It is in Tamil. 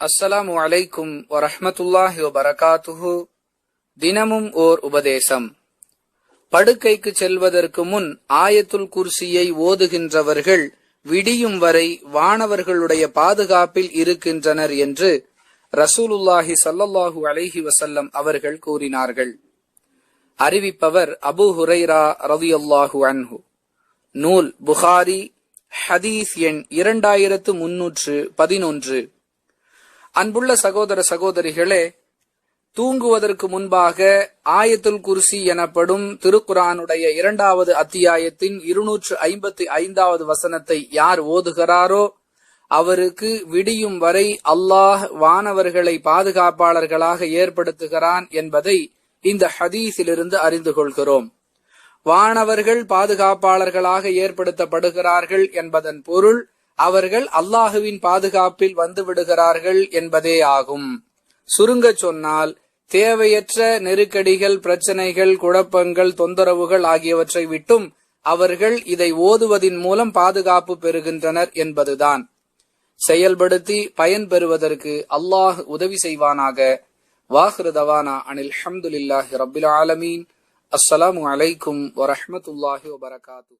அஸ்ஸலாமு அலைக்கும் வரஹமத்துல்லாஹி வபரகாத்துஹு. தினமும் ஓர் உபதேசம். படுக்கைக்கு செல்வதற்கு முன் ஆயத்துல் குர்சியை ஓதுகின்றவர்கள் விடியும் வரை வானவர்களுடைய பாதுகாப்பில் இருக்கின்றனர் என்று ரசூலுல்லாஹி சல்லல்லாஹு அலைஹி வசல்லம் அவர்கள் கூறினார்கள். அறிவிப்பவர் அபு ஹுரைரா ரவியல்லாஹு அன்ஹு. நூல் புகாரி ஹதீஸ் எண் இரண்டாயிரத்து முன்னூற்று பதினொன்று. அன்புள்ள சகோதர சகோதரிகளே தூங்குவதற்கு முன்பாக ஆயத்துல் குர்சி எனப்படும் திருக்குரானுடைய இரண்டாவது அத்தியாயத்தின் இருநூற்று ஐம்பத்தி ஐந்தாவது வசனத்தை யார் ஓதுகிறாரோ அவருக்கு விடியும் வரை அல்லாஹ் வானவர்களை பாதுகாப்பாளர்களாக ஏற்படுத்துகிறான் என்பதை இந்த ஹதீஸிலிருந்து அறிந்து கொள்கிறோம். வானவர்கள் பாதுகாப்பாளர்களாக ஏற்படுத்தப்படுகிறார்கள் என்பதன் பொருள் அவர்கள் அல்லாஹுவின் பாதுகாப்பில் வந்து விடுகிறார்கள் என்பதே ஆகும். சுருங்க சொன்னால் தேவையற்ற நெருக்கடிகள் பிரச்சனைகள் குழப்பங்கள் தொந்தரவுகள் ஆகியவற்றை விட்டும் அவர்கள் இதை ஓதுவதின் மூலம் பாதுகாப்பு பெறுகின்றனர் என்பதுதான். செயல்படுத்தி பயன் பெறுவதற்கு அல்லாஹ் உதவி செய்வானாக. வாஹ்ருதவானா அனில் ஹம்துலில்லாஹி ரபில் ஆலமீன். அஸ்ஸலாமு அலைக்கும் வரஹமத்துல்லாஹி வபரகாத்து.